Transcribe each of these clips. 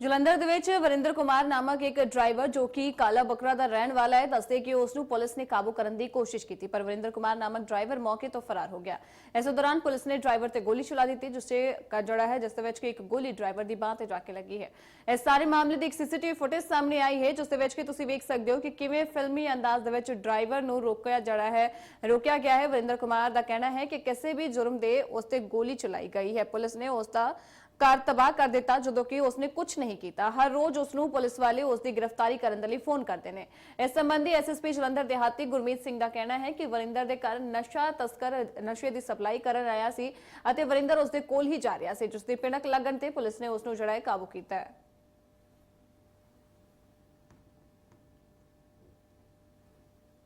ਜਲੰਧਰ ਦੇ ਵਿੱਚ ਵਰਿੰਦਰ ਕੁਮਾਰ ਨਾਮਕ ਇੱਕ ਡਰਾਈਵਰ ਜੋ ਕਿ ਕਾਲਾ ਬਕਰਾ ਦਾ ਰਹਿਣ ਵਾਲਾ ਹੈ, ਦੱਸਦੇ ਕਿ ਉਸ ਨੂੰ ਪੁਲਿਸ ਨੇ ਕਾਬੂ ਕਰਨ ਦੀ ਕੋਸ਼ਿਸ਼ ਕੀਤੀ, ਪਰ ਵਰਿੰਦਰ ਕੁਮਾਰ ਨਾਮਕ ਡਰਾਈਵਰ ਮੌਕੇ ਤੋਂ ਫਰਾਰ ਹੋ ਗਿਆ। ਇਸ ਦੌਰਾਨ ਪੁਲਿਸ ਨੇ ਡਰਾਈਵਰ ਤੇ ਗੋਲੀ ਚਲਾ ਦਿੱਤੀ, ਜਿਸ ਤੇ ਜਿਹੜਾ ਹੈ, ਜਿਸ ਦੇ ਵਿੱਚ ਕਿ ਇੱਕ ਗੋਲੀ ਡਰਾਈਵਰ ਦੀ ਬਾਹ ਤੇ ਜਾ ਕੇ ਲੱਗੀ ਹੈ। ਇਸ ਸਾਰੇ ਮਾਮਲੇ ਦੀ ਇੱਕ ਸੀਸੀਟੀਵੀ ਫੁਟੇਜ ਸਾਹਮਣੇ ਆਈ ਹੈ, ਜਿਸ ਦੇ ਵਿੱਚ ਕਿ ਤੁਸੀਂ ਵੇਖ ਸਕਦੇ ਹੋ ਕਿ ਕਿਵੇਂ ਫਿਲਮੀ ਅੰਦਾਜ਼ ਦੇ ਵਿੱਚ ਡਰਾਈਵਰ ਨੂੰ ਰੋਕਿਆ ਜਿਹੜਾ ਹੈ, ਰੋਕਿਆ ਗਿਆ ਹੈ। ਵਰਿੰਦਰ ਕੁਮਾਰ ਦਾ ਕਹਿਣਾ ਹੈ ਕਿ ਕਿਸੇ ਵੀ ਜੁਰਮ ਦੇ ਉਸ ਤੇ ਗੋਲੀ ਚਲਾਈ ਗਈ ਹੈ। ਪੁਲਿਸ ਨੇ ਉਸ ਦਾ ਕਾਰ ਤਬਾਹ ਕਰ ਦਿੱਤਾ ਜਦੋਂ ਕਿ ਉਸਨੇ ਕੁਝ ਨਹੀਂ ਕੀਤਾ। ਹਰ ਰੋਜ਼ ਉਸ ਨੂੰ ਪੁਲਿਸ ਵਾਲੇ ਉਸ ਦੀ ਗ੍ਰਿਫਤਾਰੀ ਕਰਨ ਦੇ ਲਈ ਫੋਨ ਕਰਦੇ ਨੇ। ਇਸ ਸੰਬੰਧੀ ਐਸਐਸਪੀ ਜਲੰਧਰ ਦੇਹਾਤੀ ਗੁਰਮੀਤ ਸਿੰਘ ਦਾ ਕਹਿਣਾ ਹੈ ਕਿ ਵਰਿੰਦਰ ਦੇ ਘਰ ਨਸ਼ਾ ਤਸਕਰ ਨਸ਼ੇ ਦੀ ਸਪਲਾਈ ਕਰਨ ਆਇਆ ਸੀ ਅਤੇ ਵਰਿੰਦਰ ਉਸ ਦੇ ਕੋਲ ਹੀ ਜਾ ਰਿਹਾ ਸੀ ਜਿਸ ਦੀ ਪਿਣਕ ਲੱਗਣ ਤੇ ਪੁਲਿਸ ਨੇ ਉਸ ਨੂੰ ਜਿਹੜਾ ਕਾਬੂ ਕੀਤਾ ਹੈ।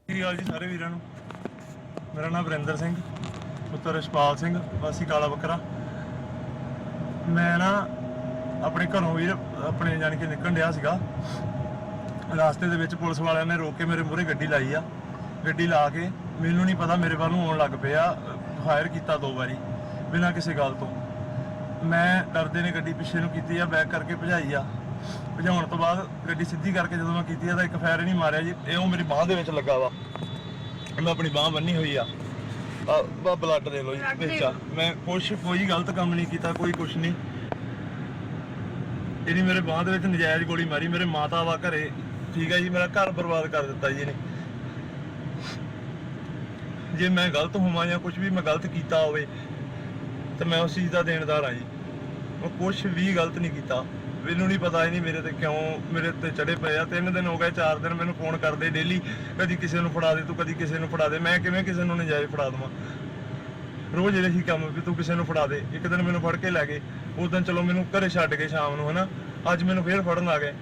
ਸ਼੍ਰੀ ਅਕਾਲ ਜੀ ਸਾਰੇ ਵੀਰਾਂ ਨੂੰ? ਮੇਰਾ ਨਾਮ ਵਰਿੰਦਰ ਸਿੰਘ, ਪੁੱਤਰ ਰਸ਼ਪਾਲ ਸਿੰਘ, ਵਾਸੀ ਕਾਲਾ ਬੱਕਰਾ। ਮੈਂ ਨਾ ਆਪਣੇ ਘਰੋਂ ਵੀ ਆਪਣੇ ਜਾਣ ਕੇ ਨਿਕਲਣ ਡਿਆ ਸੀਗਾ। ਰਾਸਤੇ ਦੇ ਵਿੱਚ ਪੁਲਿਸ ਵਾਲਿਆਂ ਨੇ ਰੋਕ ਕੇ ਮੇਰੇ ਮੂਹਰੇ ਗੱਡੀ ਲਾਈ ਆ। ਗੱਡੀ ਲਾ ਕੇ ਮੈਨੂੰ ਨਹੀਂ ਪਤਾ ਮੇਰੇ ਵੱਲ ਨੂੰ ਆਉਣ ਲੱਗ ਪਿਆ, ਫਾਇਰ ਕੀਤਾ ਦੋ ਵਾਰੀ, ਬਿਨਾਂ ਕਿਸੇ ਗੱਲ ਤੋਂ। ਮੈਂ ਡਰਦੇ ਨੇ ਗੱਡੀ ਪਿੱਛੇ ਨੂੰ ਕੀਤੀ ਆ, ਬੈਕ ਕਰਕੇ ਭਜਾਈ ਆ। ਭਜਾਉਣ ਤੋਂ ਬਾਅਦ ਗੱਡੀ ਸਿੱਧੀ ਕਰਕੇ ਜਦੋਂ ਮੈਂ ਕੀਤੀ ਆ ਤਾਂ ਇੱਕ ਫਾਇਰ ਨਹੀਂ ਮਾਰਿਆ ਜੀ, ਇਹ ਉਹ ਮੇਰੀ ਬਾਹ ਦੇ ਵਿੱਚ ਲੱਗਾ ਵਾ। ਮੈਂ ਆਪਣੀ ਬਾਹ ਬੰਨੀ ਹੋਈ ਆ। ਆ ਬਲੱਡ ਦੇ ਲੋ ਜੀ ਵਿੱਚ ਆ। ਮੈਂ ਕੁਛ ਕੋਈ ਗਲਤ ਕੰਮ ਨਹੀਂ ਕੀਤਾ ਕੋਈ ਕੁਛ ਨਹੀਂ। ਇਹਨੇ ਮੇਰੇ ਬਾਹ ਦੇ ਵਿੱਚ ਨਜਾਇਜ਼ ਗੋਲੀ ਮਾਰੀ ਮੇਰੇ ਮਾਤਾ ਵਾ ਘਰੇ। ਠੀਕ ਹੈ ਜੀ ਮੇਰਾ ਘਰ ਬਰਬਾਦ ਕਰ ਦਿੱਤਾ ਜੀ ਇਹਨੇ। ਜੇ ਮੈਂ ਗਲਤ ਹੋਵਾਂ ਜਾਂ ਕੁਝ ਵੀ ਮੈਂ ਗਲਤ ਕੀਤਾ ਹੋਵੇ ਤੇ ਮੈਂ ਉਸ ਚੀਜ਼ ਦਾ ਦੇਣਦਾਰ ਆ ਜੀ। ਮੈਂ ਕੁਝ ਵੀ ਗਲਤ ਨਹੀਂ ਕੀਤਾ। ਮੈਨੂੰ ਨਹੀਂ ਪਤਾ ਹੀ ਨਹੀਂ ਮੇਰੇ ਤੇ ਕਿਉਂ ਮੇਰੇ ਤੇ ਚੜੇ ਪਏ ਆ। ਤਿੰਨ ਦਿਨ ਹੋ ਗਏ, ਚਾਰ ਦਿਨ ਮੈਨੂੰ ਫੋਨ ਕਰਦੇ ਡੇਲੀ ਕਦੀ ਕਿਸੇ ਨੂੰ ਫੜਾ ਦੇ, ਤੂੰ ਕਦੀ ਕਿਸੇ ਨੂੰ ਫੜਾ ਦੇ। ਮੈਂ ਕਿਵੇਂ ਕਿਸੇ ਨੂੰ ਨਜਾਇਜ਼ ਫੜਾ ਦਵਾਂ? ਰੋਜ਼ ਇਹ ਹੀ ਕੰਮ ਵੀ ਤੂੰ ਕਿਸੇ ਨੂੰ ਫੜਾ ਦੇ। ਇੱਕ ਦਿਨ ਮੈਨੂੰ ਫੜ ਕੇ ਲੈ ਗਏ, ਉਸ ਦਿਨ ਚਲੋ ਮੈਨੂੰ ਘਰੇ ਛੱਡ ਕੇ ਸ਼ਾਮ ਨੂੰ, ਹਨਾ? ਅੱਜ ਮੈਨੂੰ ਫੇਰ ਫੜਨ ਆ ਗਏ।